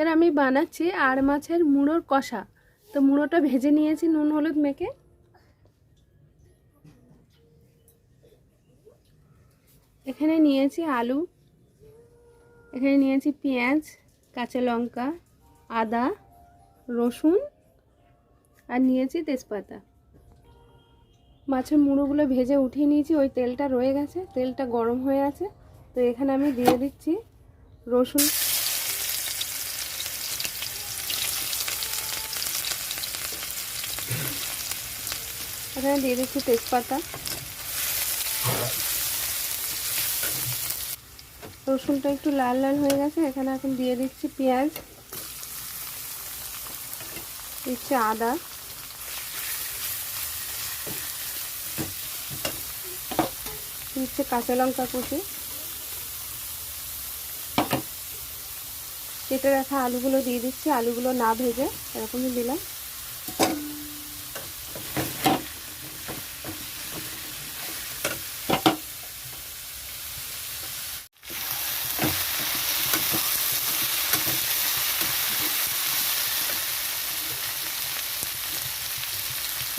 আজকের আমি বানাচ্ছি আর মাছের মুড়োর কষা। তো মুড়োটা ভেজে নিয়েছি নুন, হলুদ মেখে। এখানে নিয়েছি আলু। এখানে নিয়েছি পেঁয়াজ, কাঁচা লঙ্কা, আদা, রসুন আর নিয়েছি তেজপাতা। মাছের মুড়োগুলো ভেজে উঠিয়ে নিয়েছি, ওই তেলটা রয়ে গেছে, তেলটা গরম হয়ে আছে। তো এখানে আমি দিয়ে দিচ্ছি রসুন। এখানে দিয়ে দিচ্ছি তেজপাতা। রসুনটা একটু লাল লাল হয়ে গেছে, এখানে এখন দিয়ে দিচ্ছি পেঁয়াজ। দিচ্ছি আদা। দিচ্ছে কাঁচা লঙ্কা কুচি। কেটে রাখা আলুগুলো দিয়ে দিচ্ছি, আলুগুলো না ভেজে এরকমই দিলাম।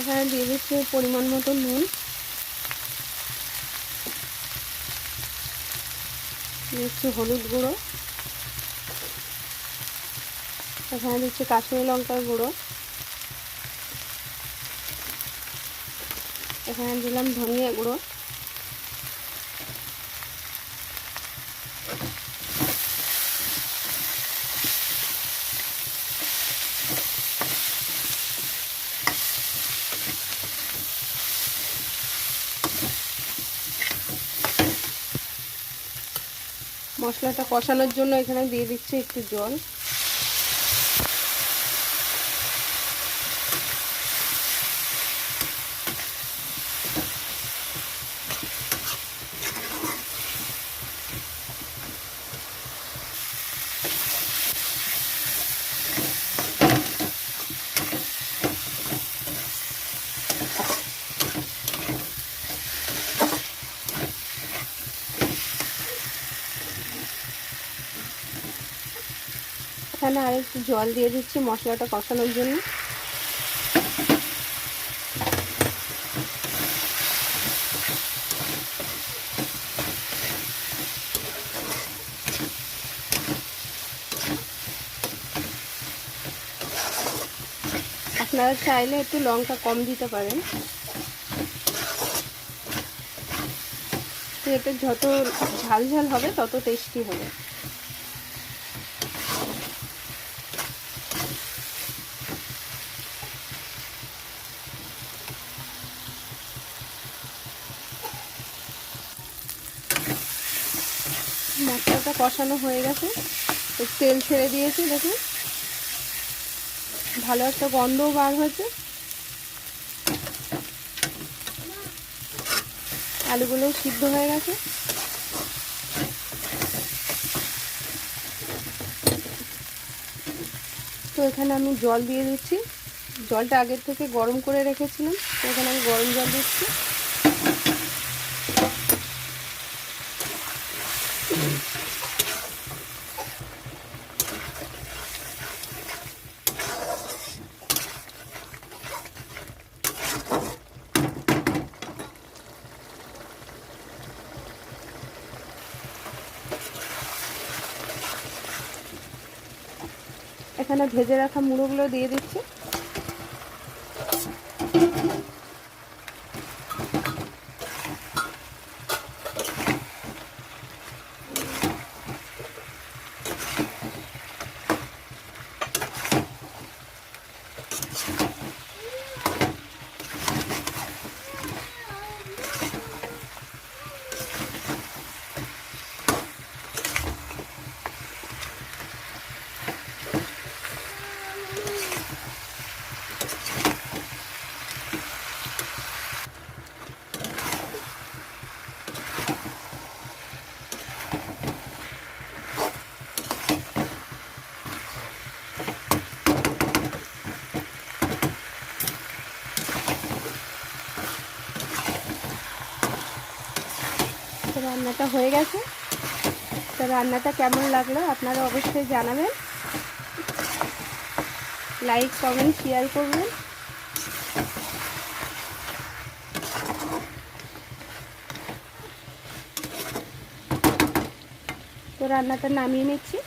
এখানে দিয়ে দিচ্ছি পরিমাণ মতো নুন। দিচ্ছি হলুদ গুঁড়ো। এখানে দিচ্ছি কাশ্মীরি লঙ্কার গুঁড়ো। এখানে দিলাম ধনিয়া গুঁড়ো। মশলাটা কষানোর জন্য এখানে দিয়ে দিচ্ছি একটু জল। এখানে আর একটু জল দিয়ে দিচ্ছি মশলাটা কষানোর জন্য। আপনারা চাইলে একটু লঙ্কা কম দিতে পারেন। তো এটা যত ঝাল ঝাল হবে, তত টেস্টি হবে। মশলাটা কষানো হয়ে গেছে। তেল ছেড়ে দিয়েছি, দেখুন। ভালো একটা গন্ধও বার হয়েছে। আলুগুলোও সিদ্ধ হয়ে গেছে। তো এখানে আমি জল দিয়ে দিচ্ছি। জলটা আগের থেকে গরম করে রেখেছিলাম, তো এখানে আমি গরম জল দিচ্ছি। এখানে ভেজে রাখা মুড়োগুলো দিয়ে দিচ্ছি। রান্নাটা হয়ে গেছে। তো রান্নাটা কেমন লাগল আপনারা অবশ্যই জানাবেন। লাইক কমেন্ট শেয়ার করবেন। তো রান্নাটা নামিয়ে নিচ্ছি।